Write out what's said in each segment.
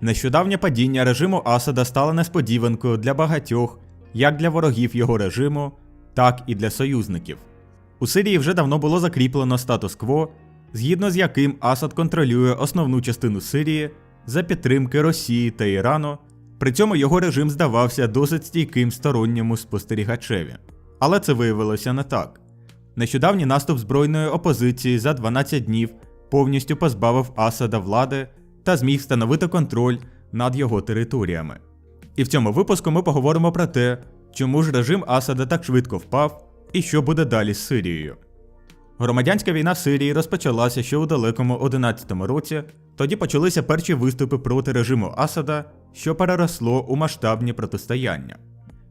Нещодавнє падіння режиму Асада стало несподіванкою для багатьох, як для ворогів його режиму, так і для союзників. У Сирії вже давно було закріплено статус-кво, згідно з яким Асад контролює основну частину Сирії за підтримки Росії та Ірану, при цьому його режим здавався досить стійким сторонньому спостерігачеві. Але це виявилося не так. Нещодавній наступ збройної опозиції за 12 днів повністю позбавив Асада влади та зміг встановити контроль над його територіями. І в цьому випуску ми поговоримо про те, чому ж режим Асада так швидко впав і що буде далі з Сирією. Громадянська війна в Сирії розпочалася ще у далекому 11-му році, тоді почалися перші виступи проти режиму Асада, що переросло у масштабні протистояння.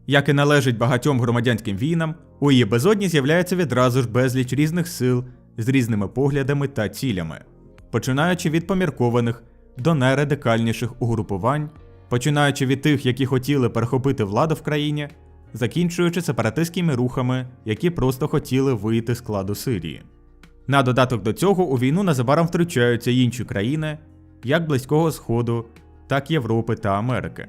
Як і належить багатьом громадянським війнам, у її безодні з'являється відразу ж безліч різних сил з різними поглядами та цілями, починаючи від поміркованих до найрадикальніших угрупувань, починаючи від тих, які хотіли перехопити владу в країні, закінчуючи сепаратистськими рухами, які просто хотіли вийти з складу Сирії. На додаток до цього у війну незабаром втручаються інші країни, як Близького Сходу, так Європи та Америки.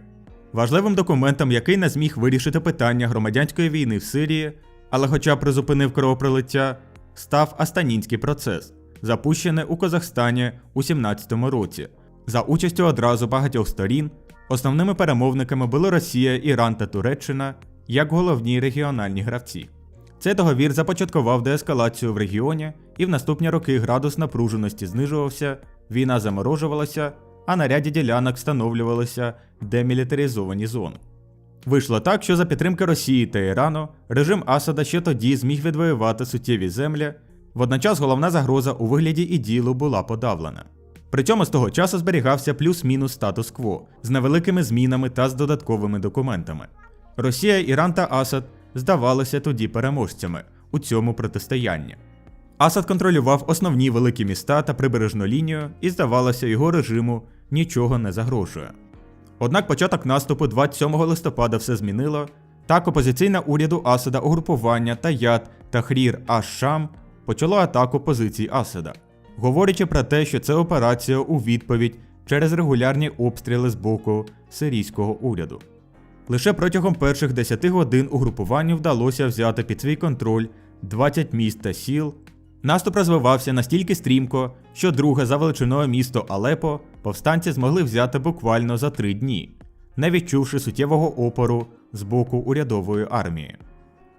Важливим документом, який не зміг вирішити питання громадянської війни в Сирії, але хоча б призупинив кровопролиття, став Астанінський процес, запущений у Казахстані у 17-му році, за участю одразу багатьох сторін. Основними перемовниками були Росія, Іран та Туреччина як головні регіональні гравці. Цей договір започаткував деескалацію в регіоні, і в наступні роки градус напруженості знижувався, війна заморожувалася, а на ряді ділянок встановлювалися демілітаризовані зони. Вийшло так, що за підтримки Росії та Ірану режим Асада ще тоді зміг відвоювати суттєві землі, водночас головна загроза у вигляді іділу була подавлена. При цьому з того часу зберігався плюс-мінус статус-кво з невеликими змінами та з додатковими документами. Росія, Іран та Асад здавалися тоді переможцями у цьому протистоянні. Асад контролював основні великі міста та прибережну лінію, і здавалося, його режиму нічого не загрожує. Однак початок наступу 27 листопада все змінило. Так опозиційне уряду Асада угрупування Таят та Хрір Аш-Шам почало атаку позицій Асада, говорячи про те, що це операція у відповідь через регулярні обстріли з боку сирійського уряду. Лише протягом перших 10 годин угрупуванню вдалося взяти під свій контроль 20 міст та сіл. Наступ розвивався настільки стрімко, що друге за величиною місто Алепо повстанці змогли взяти буквально за три дні, не відчувши суттєвого опору з боку урядової армії.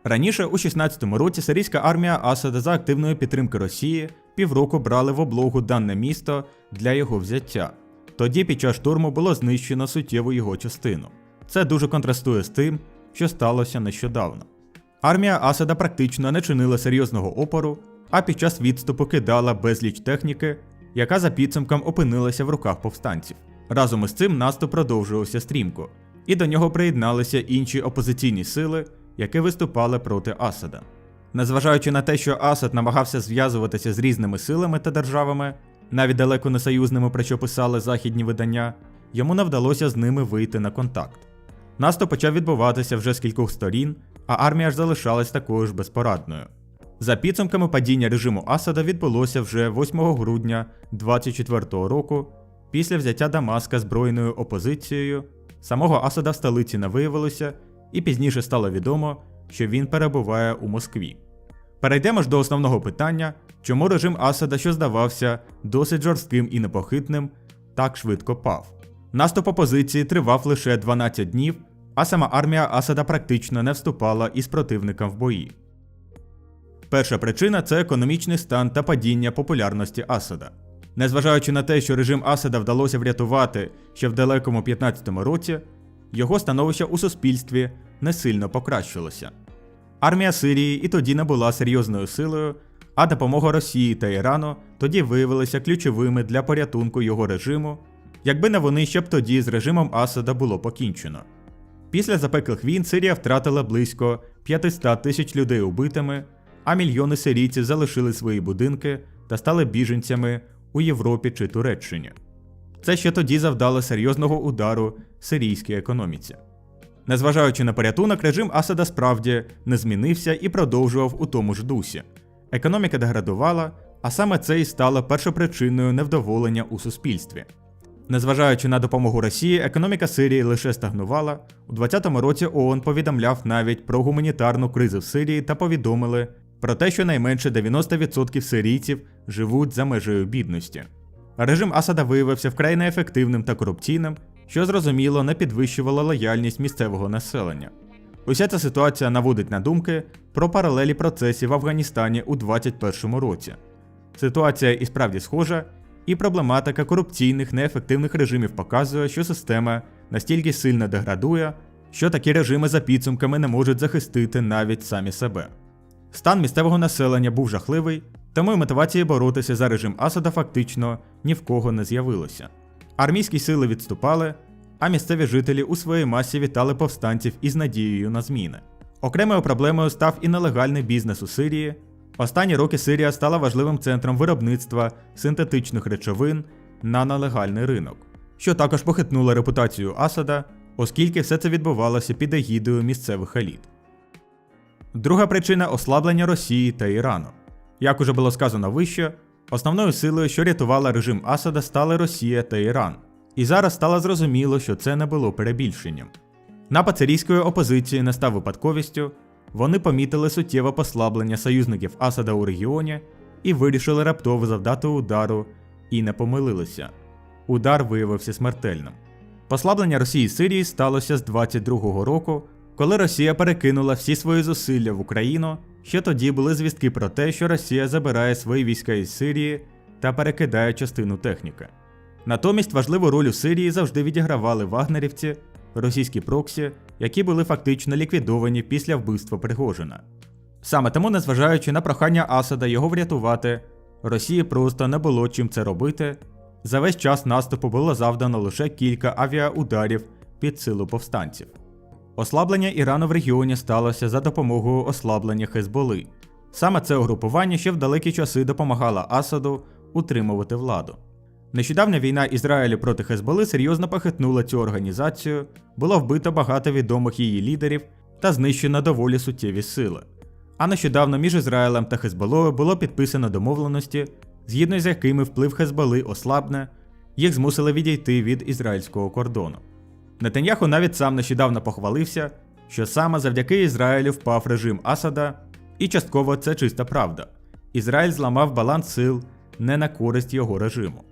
Раніше, у 16-му році, сирійська армія Асада за активної підтримки Росії півроку брали в облогу дане місто для його взяття. Тоді під час штурму було знищено суттєву його частину. Це дуже контрастує з тим, що сталося нещодавно. Армія Асада практично не чинила серйозного опору, а під час відступу кидала безліч техніки, яка за підсумком опинилася в руках повстанців. Разом із цим наступ продовжувався стрімко, і до нього приєдналися інші опозиційні сили, які виступали проти Асада. Незважаючи на те, що Асад намагався зв'язуватися з різними силами та державами, навіть далеко не союзними, про що писали західні видання, йому не вдалося з ними вийти на контакт. Наступ почав відбуватися вже з кількох сторін, а армія ж залишалась такою ж безпорадною. За підсумками падіння режиму Асада відбулося вже 8 грудня 24-го року, після взяття Дамаска збройною опозицією. Самого Асада в столиці не виявилося, і пізніше стало відомо, що він перебуває у Москві. Перейдемо ж до основного питання, чому режим Асада, що здавався досить жорстким і непохитним, так швидко пав. Наступ опозиції тривав лише 12 днів, а сама армія Асада практично не вступала із противником в бої. Перша причина це економічний стан та падіння популярності Асада. Незважаючи на те, що режим Асада вдалося врятувати ще в далекому 15-му році, його становище у суспільстві не сильно покращилося. Армія Сирії і тоді не була серйозною силою, а допомога Росії та Ірану тоді виявилися ключовими для порятунку його режиму, якби не вони, щоб тоді з режимом Асада було покінчено. Після запеклих війн Сирія втратила близько 500 тисяч людей убитими, а мільйони сирійців залишили свої будинки та стали біженцями у Європі чи Туреччині. Це ще тоді завдало серйозного удару сирійській економіці. Незважаючи на порятунок, режим Асада справді не змінився і продовжував у тому ж дусі. Економіка деградувала, а саме це і стало першопричиною невдоволення у суспільстві. Незважаючи на допомогу Росії, економіка Сирії лише стагнувала. У 2020 році ООН повідомляв навіть про гуманітарну кризу в Сирії та повідомили про те, що найменше 90% сирійців живуть за межею бідності. Режим Асада виявився вкрай неефективним та корупційним, що зрозуміло не підвищувало лояльність місцевого населення. Уся ця ситуація наводить на думки про паралелі процесів в Афганістані у 2021 році. Ситуація і справді схожа, і проблематика корупційних неефективних режимів показує, що система настільки сильно деградує, що такі режими за підсумками не можуть захистити навіть самі себе. Стан місцевого населення був жахливий, тому й мотивації боротися за режим Асада фактично ні в кого не з'явилося. Армійські сили відступали, а місцеві жителі у своїй масі вітали повстанців із надією на зміни. Окремою проблемою став і нелегальний бізнес у Сирії. Останні роки Сирія стала важливим центром виробництва синтетичних речовин на нелегальний ринок, що також похитнуло репутацію Асада, оскільки все це відбувалося під егідою місцевих еліт. Друга причина ослаблення Росії та Ірану. Як уже було сказано вище, основною силою, що рятувала режим Асада, стали Росія та Іран. І зараз стало зрозуміло, що це не було перебільшенням. Напад сирійської опозиції не став випадковістю, вони помітили суттєве послаблення союзників Асада у регіоні і вирішили раптово завдати удару і не помилилися. Удар виявився смертельним. Послаблення Росії з Сирії сталося з 22-го року, коли Росія перекинула всі свої зусилля в Україну. Ще тоді були звістки про те, що Росія забирає свої війська із Сирії та перекидає частину техніки. Натомість важливу роль у Сирії завжди відігравали вагнерівці, російські проксі, які були фактично ліквідовані після вбивства Пригожина. Саме тому, незважаючи на прохання Асада його врятувати, Росії просто не було чим це робити. За весь час наступу було завдано лише кілька авіаударів під силу повстанців. Ослаблення Ірану в регіоні сталося за допомогою ослаблення Хезболи. Саме це угрупування ще в далекі часи допомагало Асаду утримувати владу. Нещодавня війна Ізраїлю проти Хезболи серйозно похитнула цю організацію, було вбито багато відомих її лідерів та знищено доволі суттєві сили. А нещодавно між Ізраїлем та Хезболою було підписано домовленості, згідно з якими вплив Хезболи ослабне, їх змусили відійти від ізраїльського кордону. Нетаньяху навіть сам нещодавно похвалився, що саме завдяки Ізраїлю впав режим Асада, і частково це чиста правда. Ізраїль зламав баланс сил не на користь його режиму.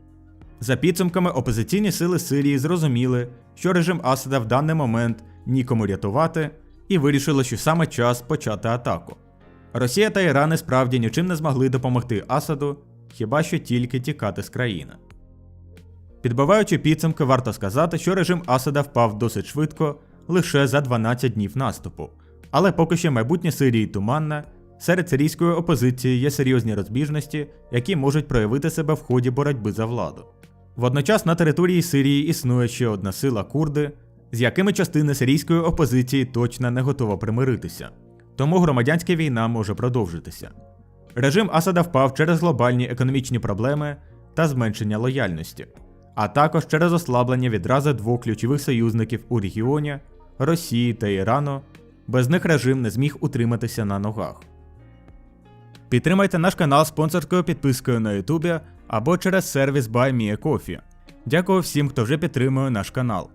За підсумками, опозиційні сили Сирії зрозуміли, що режим Асада в даний момент нікому рятувати, і вирішили, що саме час почати атаку. Росія та Іран справді нічим не змогли допомогти Асаду, хіба що тільки тікати з країни. Підбиваючи підсумки, варто сказати, що режим Асада впав досить швидко лише за 12 днів наступу. Але поки що майбутнє Сирії туманне, серед сирійської опозиції є серйозні розбіжності, які можуть проявити себе в ході боротьби за владу. Водночас на території Сирії існує ще одна сила курди, з якими частина сирійської опозиції точно не готова примиритися, тому громадянська війна може продовжитися. Режим Асада впав через глобальні економічні проблеми та зменшення лояльності, а також через ослаблення відразу двох ключових союзників у регіоні Росії та Ірану. Без них режим не зміг утриматися на ногах. Підтримайте наш канал спонсорською підпискою на Ютубі або через сервіс BuyMeACoffee. Дякую всім, хто вже підтримує наш канал.